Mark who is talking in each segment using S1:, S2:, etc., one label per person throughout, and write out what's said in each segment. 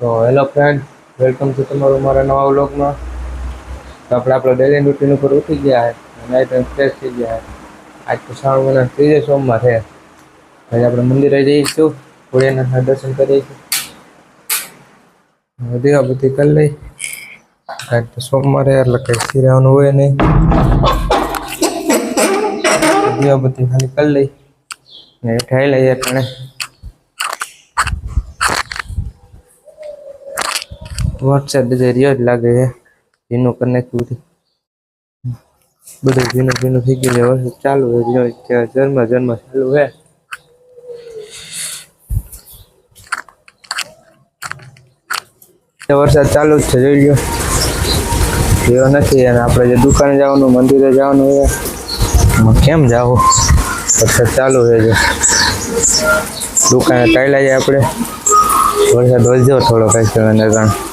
S1: તો hello friend welcome to તમારું મારા નવા વ્લોગમાં. તો આપણે આપણા ડેલી રૂટીન ઉપર ઉઠી ગયા છે નાઇટ ટાઈમ ફ્રેશ થઈ ગયા છે આજ તો શ્રાવણ મહિના ત્રીજે સોમવાર છે આજે આપણે મંદિરે જઈશું, ભોળિયાનાથના દર્શન કરીશું દેવા બધી કરી લઈ આજ તો સોમવારે એટલે કંઈ સિરાવાનું હોય નહીં. દીવા બધી ખાલી કરી લઈ ને ઠાઈ લઈએ એટલે વરસાદ બધે રહ્યો જ લાગે છે ભીનું કરી નાખ્યું બધું બધું ભીનું ભીનું થઈ ગયું છે વરસાદ ચાલુ છે રહ્યો ત્યાં જન્મ જન્મ ચાલુ છે ત્યાં વરસાદ ચાલુ જ છે જોઈ લ્યો રહ્યો નથી અને આપણે જે દુકાને જવાનું મંદિરે જવાનું છે એમાં કેમ જાવું વરસાદ ચાલુ છે જો દુકાને ટાઈલા જાય આપણે વરસાદ વધ્યો થોડો કઈ સમયના કારણે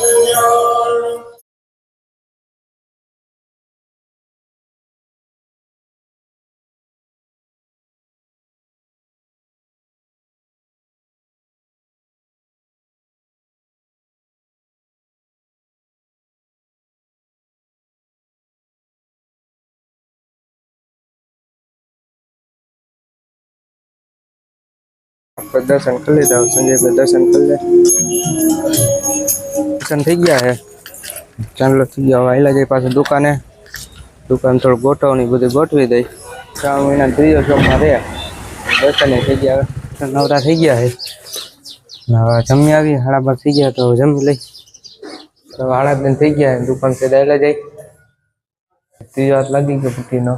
S1: દર્શન કરી લીધા સંજયભાઈ દર્શન કરી લે દર્શન થઈ ગયા છે ચાલો થઈ ગયા વાયલા જાય પાછું દુકાને દુકાન થોડું ગોઠવણી બધું ગોઠવી દઈ ત્રણ મહિના ત્રીજો ચોકમાં રહ્યા દર્શન થઈ ગયા હવે નવરા થઈ ગયા છે ને હવે જમી આવી હાડા બાર થઈ ગયા તો હવે જમી લઈ તો હાડા દિન થઈ ગયા છે. દુકાન તે દાયલા જાય ત્રીજો હાથ લાગી ગયો પુટીનો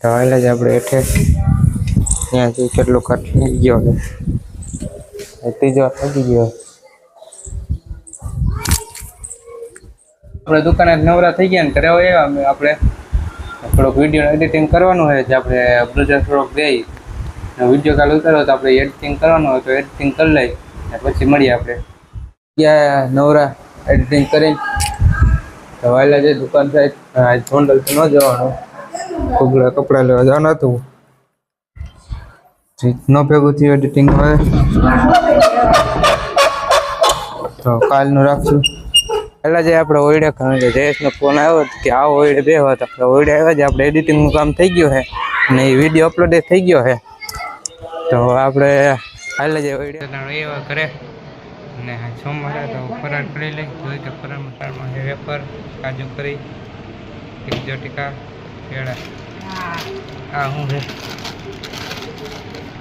S1: તો વાયલા જ આપણે હેઠે ત્યાંથી કેટલો કટ થઈ ગયો છે? ત્રીજો લાગી ગયો આપણે દુકાને નવરા થઈ ગયા ને ઘરે આવ્યા અમે આપણે. થોડોક વીડિયો એડિટિંગ કરવાનું હોય છે આપણે બ્રજર થોડોક દઈ વીડિયો કાલ ઉતારો તો આપણે એડિટિંગ કરવાનું હોય તો એડિટિંગ કરી લઈ ને પછી મળીએ આપણે. ગયા નવરા એડિટિંગ કરીને. તો વાયલા જે દુકાન થાય આજ ગોંડલ તો ન જવાનું. કપડા લેવા જવાનું હતું. ન ભેગું થયું એડિટિંગ હવે. તો કાલનું રાખશું. પહેલાં જે આપણે ઓઈડે કારણ કે જયેશનો ફોન આવ્યો કે આ ઓઈડે બે હતા આપણે ઓઈડે આવ્યા જે આપણે એડિટિંગનું કામ થઈ ગયું છે. અને એ વીડિયો અપલોડ થઈ ગયો છે. તો આપણે હાલે જે ઓઈડે એવા કરે અને સોમવારે તો ફરાર કરી લઈ જોઈ કે ફરાર મસાળમાં છે કાજુ કરી એક્ઝોટિકા કેળા. આ શું છે.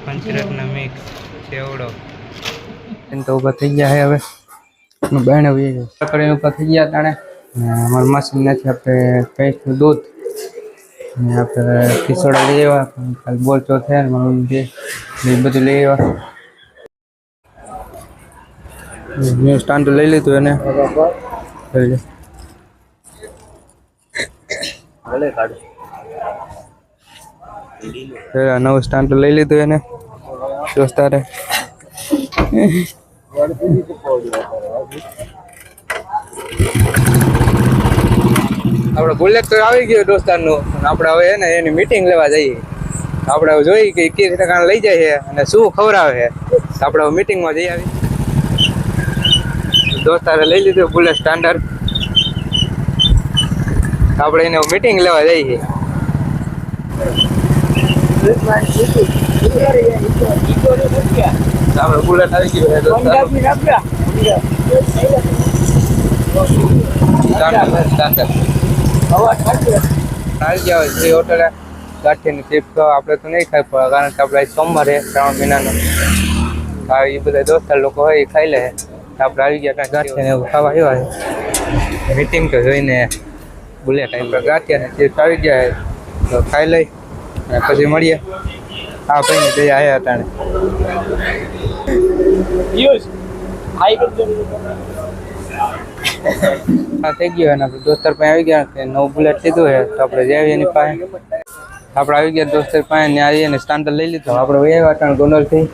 S1: પંચરત્ન મિક્સ ચેવડો એમ તો ઊભા થઈ ગયા છે હવે નું બહેણે કરીને ઊભા થઈ ગયા તાણે ને અમારા મશીન નથી આપણે ભેંસનું દૂધ ને આપણે ખીચોડા લઈ આવ્યા કાલ બોલ ચો થયા ને મમ્મી જે એ બધું લઈ આવ્યા મેં સ્ટાન્ડ લઈ લીધું એને લઈ લે પેલા નવું સ્ટાન્ડ લઈ લીધું એને. દોસ્તારે આપણે બુલેટ તો આવી ગયો દોસ્તારનું. આપણે હવે એને એની મીટિંગ લેવા જઈએ. આપણે જોઈએ કે રીતે ટકા લઈ જાય છે અને શું ખવડાવે છે. તો આપણે મીટિંગમાં જઈ આવી દોસ્તારે લઈ લીધું બુલેટ સ્ટાન્ડર્ડ આપણે એને મીટિંગ લેવા જઈએ. આપણે બુલેટ આવી ગયું હોટલે ગાંઠિયાની ચિપ્સ તો આપણે તો નહીં ખાઈ પડે કારણ કે આપણે સોમવારે શ્રાવણ મહિનાનો હા એ બધા દોસ્તાર લોકો હોય એ ખાઈ લે. આપણે આવી ગયા કાંઈ ગાંઠિયાને એવું ખાવા આવ્યા મિટિંગ તો જોઈને બુલેટ આવી ગાંઠિયાને ચિપ્સ આવી ગયા તો ખાઈ લઈ અને પછી મળીએ આ ભાઈને જઈ આવ્યા હતા આ થઈ ગયો અને આપણે દોસ્તર પાસે આવી ગયા કે નવું બુલેટ લીધું છે તો આપણે જઈએ એની પાસે આપણે આવી ગયા દોસ્તર પાસે ને આવીને સ્ટાન્ડર લઈ લીધું આપણે વહી આવ્યા ત્રણ ગોંડલથી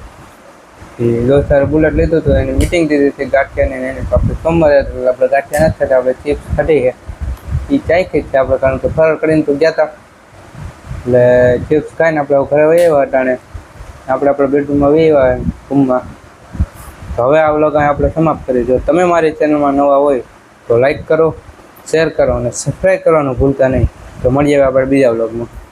S1: એ દોસ્તારે બુલેટ લીધું હતું એની મિટિંગ દીધી હતી ગાંઠિયાની ને એની આપણે સોમવારે હતું એટલે આપણે ગાંઠિયા નથી થતા આપણે ચિપ્સ ખાધી છે એ ચાખી જ છે આપણે કારણ કે ફરક કરીને તો ગયા હતા એટલે ચિપ્સ ખાઈને આપણે ઘરે વહી આવ્યા અટાણે આપણે આપણા બેડરૂમમાં વહી આવ્યા રૂમમાં. તો હવે આ વ્લોગ આપણે સમાપ્ત કરી જો તમે મારી ચેનલમાં નવા હોય, તો લાઈક કરો શેર કરો અને સબસ્ક્રાઈબ કરવાનું ભૂલતા નહીં. તો મળીએ આપણે બીજા વ્લોગમાં